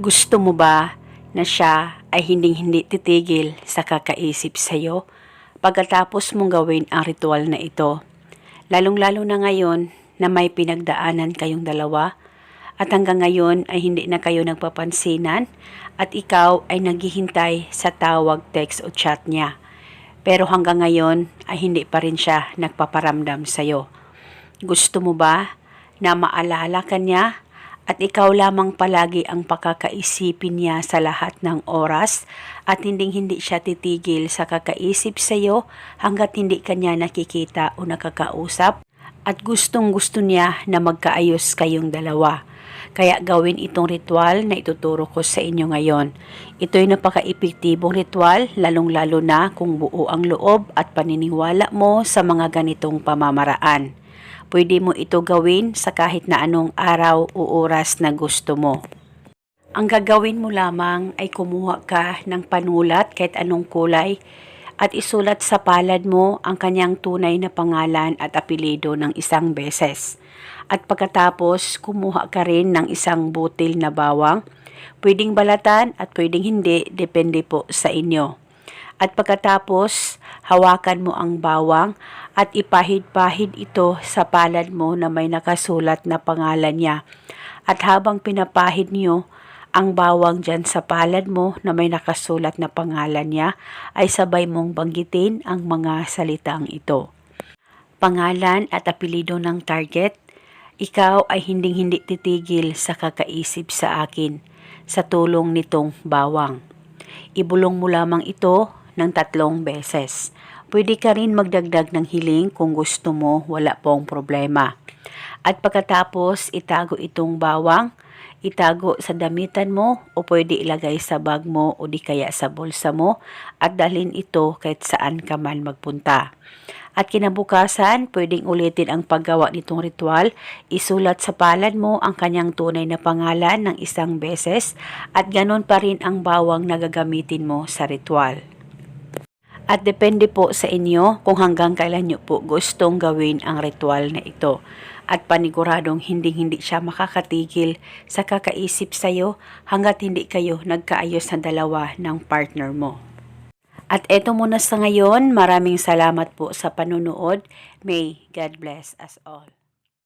Gusto mo ba na siya ay hinding-hindi titigil sa kakaisip sa'yo pagkatapos mong gawin ang ritual na ito? Lalong-lalo na ngayon na may pinagdaanan kayong dalawa at hanggang ngayon ay hindi na kayo nagpapansinan at ikaw ay naghihintay sa tawag, text o chat niya. Pero hanggang ngayon ay hindi pa rin siya nagpaparamdam sa'yo. Gusto mo ba na maalala ka niya at ikaw lamang palagi ang pakakaisipin niya sa lahat ng oras at hinding hindi siya titigil sa kakaisip sa iyo hanggat hindi kanya nakikita o nakakausap at gustong gusto niya na magkaayos kayong dalawa. Kaya gawin itong ritual na ituturo ko sa inyo ngayon. Ito'y napaka-epektibong ritual, lalong-lalo na kung buo ang loob at paniniwala mo sa mga ganitong pamamaraan. Pwede mo ito gawin sa kahit na anong araw o oras na gusto mo. Ang gagawin mo lamang ay kumuha ka ng panulat kahit anong kulay at isulat sa palad mo ang kanyang tunay na pangalan at apelido ng isang beses. At pagkatapos, kumuha ka rin ng isang butil na bawang. Pwedeng balatan at pwedeng hindi, depende po sa inyo. At pagkatapos, hawakan mo ang bawang at ipahid-pahid ito sa palad mo na may nakasulat na pangalan niya. At habang pinapahid niyo ang bawang dyan sa palad mo na may nakasulat na pangalan niya, ay sabay mong banggitin ang mga salitang ito. Pangalan at apelido ng target, ikaw ay hinding-hindi titigil sa kakaisip sa akin sa tulong nitong bawang. Ibulong mo lamang ito ng tatlong beses. Pwede ka rin magdagdag ng hiling kung gusto mo, wala pong problema. At pagkatapos itago itong bawang, itago sa damitan mo o pwede ilagay sa bag mo o di kaya sa bulsa mo at dalhin ito kahit saan ka man magpunta. At kinabukasan, pwedeng ulitin ang paggawa nitong ritual. Isulat sa palad mo ang kanyang tunay na pangalan ng isang beses at ganon pa rin ang bawang na gagamitin mo sa ritual. At depende po sa inyo kung hanggang kailan nyo po gustong gawin ang ritual na ito. At paniguradong hindi-hindi siya makakatigil sa kakaisip sa'yo hanggat hindi kayo nagkaayos na dalawa ng partner mo. At eto muna sa ngayon, maraming salamat po sa panunood. May God bless us all.